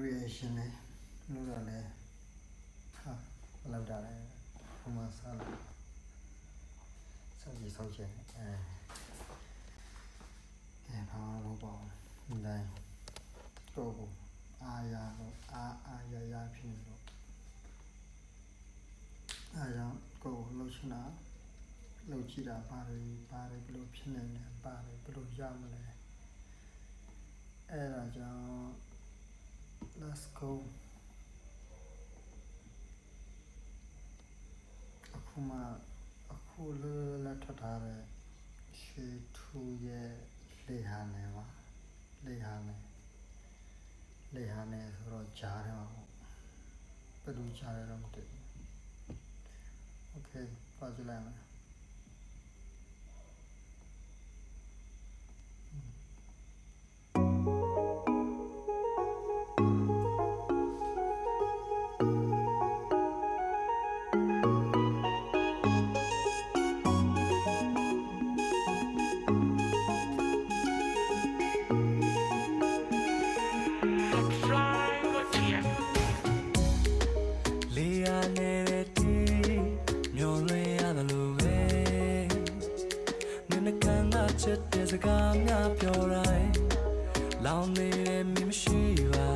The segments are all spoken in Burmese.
reaction လဲလို့တော့လဲဟာဘယ်လောက်တာလဲဟိုမှာစားလို့စောက်ကြည့်စောက်ချင်အဲအဲဘာမှမဟုတ်ပါဘူးဒီတိုင်းတော့ကိုအာရတော့အာအာရရဖြစ်နေတော့အဲကြောင့်ကိုယ်လှုပ်ရှင်တာလှုပ်ကြည့်တာပါတယ်ပါတယ်ဘယ်လိုဖြစ်နေလဲပါတယ်ဘယ်လိုရမလဲအဲဒါကြောင့် let's go အခုမှအခုလည်းလက်ထပ်ထားတဲ့ရွှေထူရဲ့လေဟာနယ်ပါလေဟာနယ်လေဟာနယ်ဆိုတော့ဂျားတယ်မှာပေါ့ဘယ်လိုဂျားလဲတော့မသိဘူး okay ပါကြည့်လိုက်မယ် လောင်နေတဲ့မင်းမရှိပါ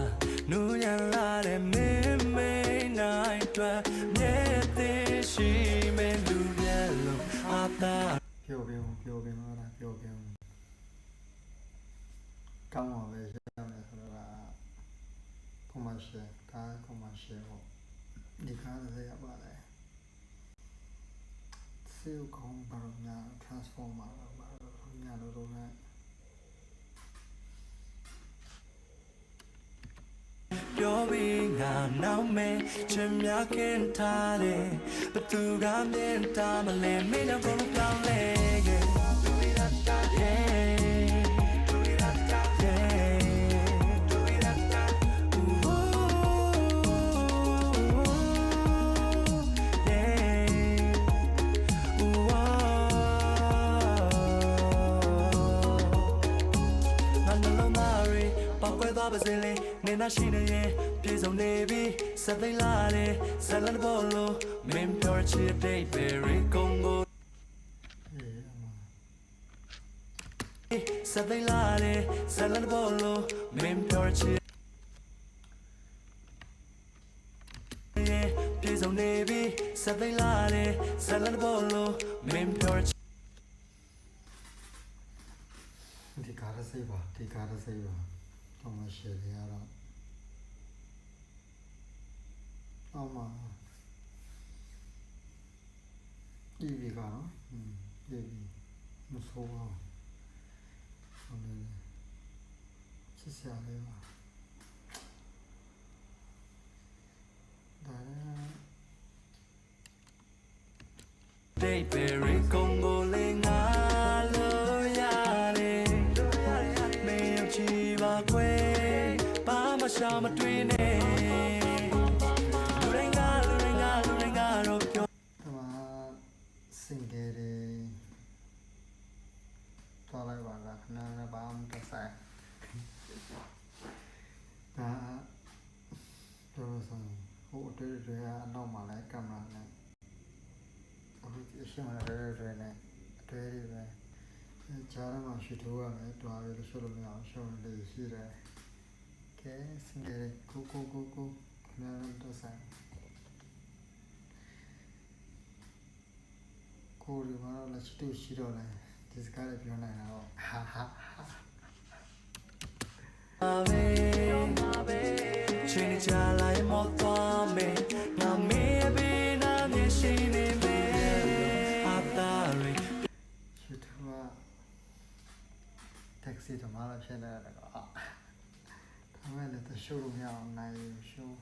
နူးရလာတဲ့မင်းမိန်နိုင်အတွက်မြဲသေးရှိမဲ့လူပြဲလို့အသာပြောပြအောင်ပြောပြမှာလားပြောပြအောင်ကောင်းပါပဲရရမယ်ဆိုတော့က commercial ကား commercial ပေါ့ဒီကားလည်းရပါတယ်စေကောင်းပါတော့ညာ transformer ပါတော့ညာလိုလိုနဲ့ ပြောပြီးငါနောက်မဲ့ချင်များခင်ထားတယ်ဘသူကမြင်တာမလဲမင်းတော့ဘလို့ပြောင်းလဲငါနှလုံးသားတွေပောက်ကွဲသွားပါစေလေ နေနာရှိနေရင်ပြေဆုံးနေပြီစက်သိမ်းလာတယ်ဇလန်ဘောလို့မင်းပြောချစ်တဲ့ berry congo အေးအမစက်သိမ်းလာတယ်ဇလန်ဘောလို့မင်းပြောချစ်ရင်ပြေဆုံးနေပြီစက်သိမ်းလာတယ်ဇလန်ဘောလို့မင်းပြောချစ်ဒီကားရစေးပါဒီကားရစေးပါ commercial တွေကတော့အော်မှာ EV ကနော်อืม EV မဆိုးပါဘူးဟုတ်တယ်ချစ်စရာလေး သွားလိုက်ပါလားခဏနဲ့ဘာမှမသက်ဆိုင်ဒါပြောလို့ဆိုရင်ဟိုအတွေ့အကြုံကအနောက်မှာလည်းကင်မရာနဲ့အခုအရှိမလည်းတွေ့တွေ့နဲ့အတွေ့တွေပဲကြားထဲမှာရှူထိုးရမယ်တွားရလို့ဆိုလို့မရအောင်ရှုံးလေးရှိတယ်ကဲစင်ကယ်ကိုကိုကိုကိုခဏနဲ့သက်ဆိုင်ကိုယ်ဒီမှာတော့လက်ရှိတူရှိတော့လဲ ဒီစကားလေးပြောနိုင်တာတော့ဟာဟာဟာ ave chini cha lai mo twa me na me be na me shi ne me ata ri ရှိတူကတက်ဆီတော့မလာဖြစ်နေတယ်ကောဒါမဲ့လည်းတရှိုးလို့မရအောင်နိုင်ယူရှိုး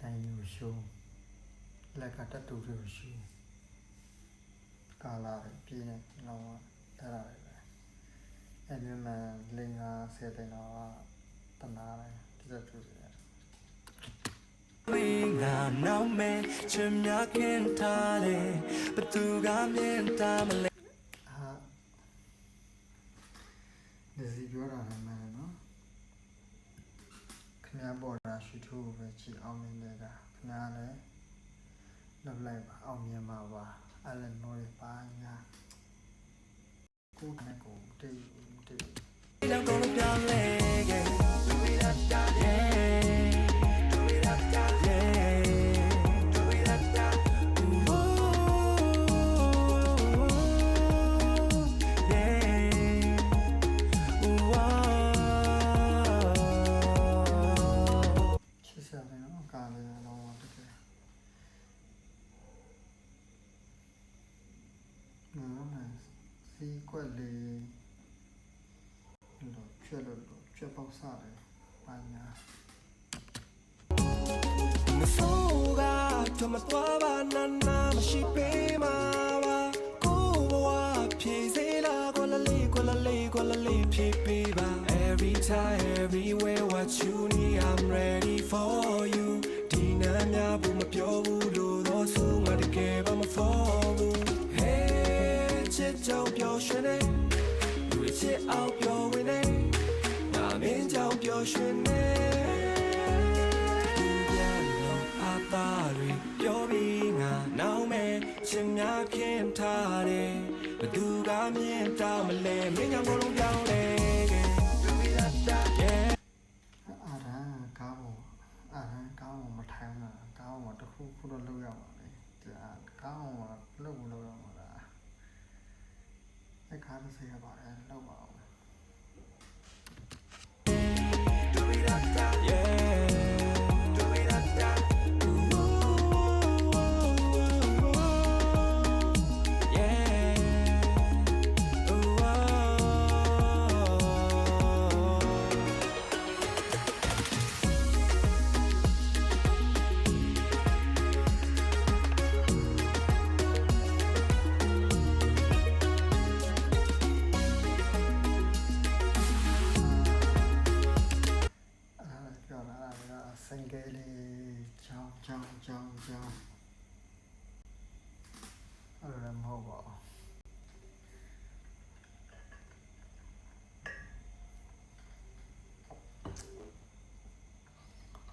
နိုင်ယူရှိုးလက်ကတတူတူရှိုး ကာလာပဲပြင်းနေတော့အဲ့ဒါပဲအဲ့ဒီမှာလင်္ကာဆယ်တင်တော့တနာတယ်ဒီစက်တူတယ် we nga now me chim ya kin ta le but tu ga mien ta ma le ဟာဒီစီပြောတာလည်းမှန်တယ်နော်ခင်ဗျားပေါ်တာရှိထူးပဲကြည်အောင်နေနေတာခင်ဗျားလည်းလောက်လိုက်ပါအောင်မြင်ပါပါ အဲ့လည်းနိုးပါညာကိုယ် လို့ချွတ်ပေါက်စားတယ်ပါညာမစိုးကကြမသွားပါနာနာမရှိပေးမှာပါ ကြောင်ပြောရွှင်နေအသားတွေပြောပြီးငါနောက်မဲ့ချင်များခင်ထားတယ်ဘသူကမြင်တော့မလဲမင်းကြောင့်ဘလုံးပြောင်းလဲခဲ့ Yeah အာရန်ကားပေါ်အာရန်ကားပေါ်မထိုင်တာကားပေါ်တစ်ခုခုတော့လောက်ရပါလေဒါကားပေါ်လောက်ဘူးလောက်ရမှာလားအဲ့ကားတစ်ဆယ်ရပါတယ်လောက်ပါအောင် ဟုတ်ပါဘူး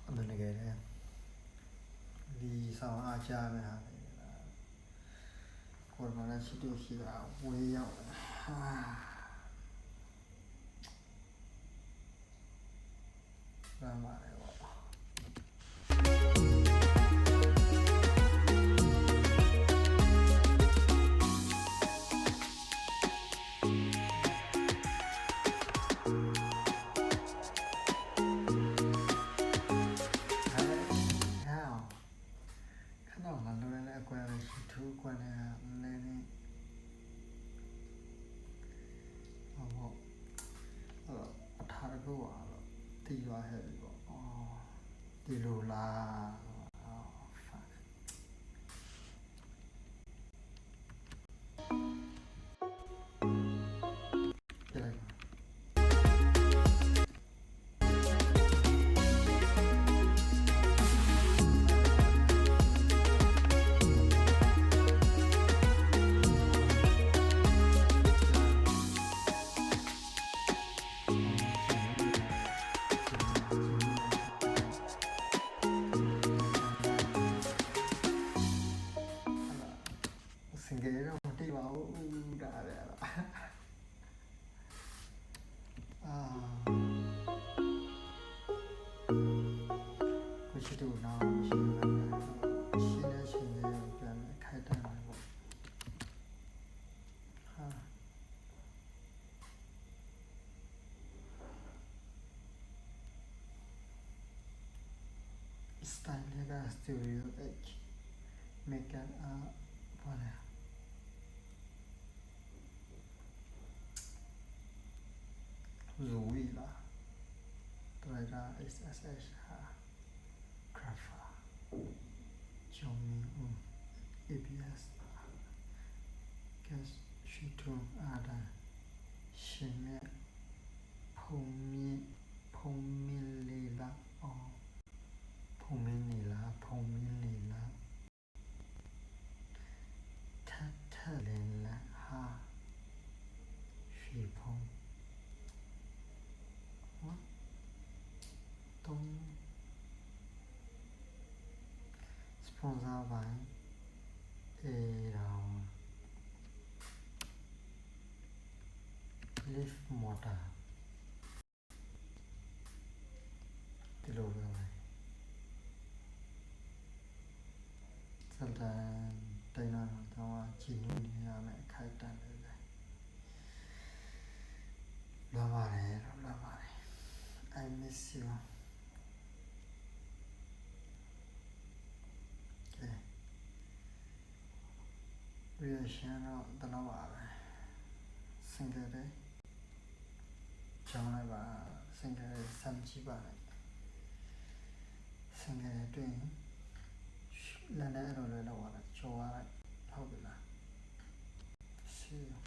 အမှန်တကယ်လေဒီဆောင်အားချမယ်ဟာလေကိုယ်မလည်းရှိတူရှိတာဝေးရောက်တယ်ဟာလမ်းပါတ လွယ်တဲ့အကွက်လေးရှိသူကွက်လေးကလည်းနေဟောဘောအဲ့တော့အထာရကောကတော့တီရွာဟဲ့ပြီပေါ့အော်ဒီလိုလား style က studio H make an a voilà ဇူဝီလာဒရိုင်တာ SSH ဟာ Crafa ဂျုံမီဦး ABS gas ရှိထုံအာဒာရှင်မြတ်ဖုံမြင့်ဖုံမြင့်လေးလာအော် ဖုံမင်းနေလားဖုံမင်းနေလားထထလင်းလားဟာရွှေဖုံ ဖွန်စားပိုင်းအေရောင် lift motor ဒီလိုပဲပဲစံတန်တိုင်းလာတော့ကြည်နူးနေရမယ်အခိုက်အတန့်လေးပဲလာပါတယ်တော့လာပါတယ် I miss you ကဲ reaction တော့တလောက်ပါပဲ single လေးကျောင်းလိုက်ပါ single လေးစမ်းကြည့်ပါလိုက် single လေးတွေ့ရင်လည်းလည်းအဲ့လိုလေးလောက်ပါလိုက်ကျော်လိုက်ဟုတ်ပြီလား see you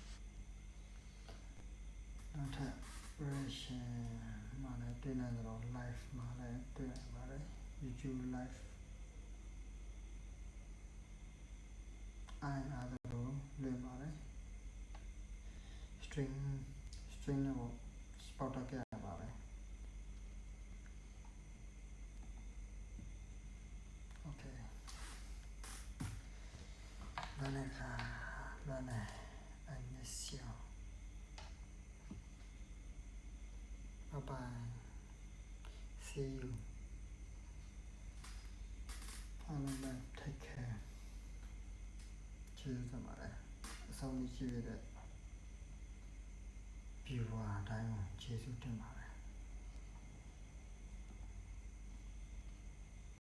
နောက်ထပ် reaction မှာလည်းတွေ့နေကြတော့ live မှာလည်းတွေ့ရပါတယ် YouTube live အိုင်အားလို့လွင်ပါတယ် string string ကို spot တက်ခဲ့ရပါတယ် okay လာနေခါလာနေ I miss you bye bye see you အားလုံးပဲ take care ကျေးဇူးတင်ပါတယ်အဆုံးကြီး ကြည့်ရတဲ့ viewer အတိုင်းကိုကျေးဇူးတင်ပါတယ်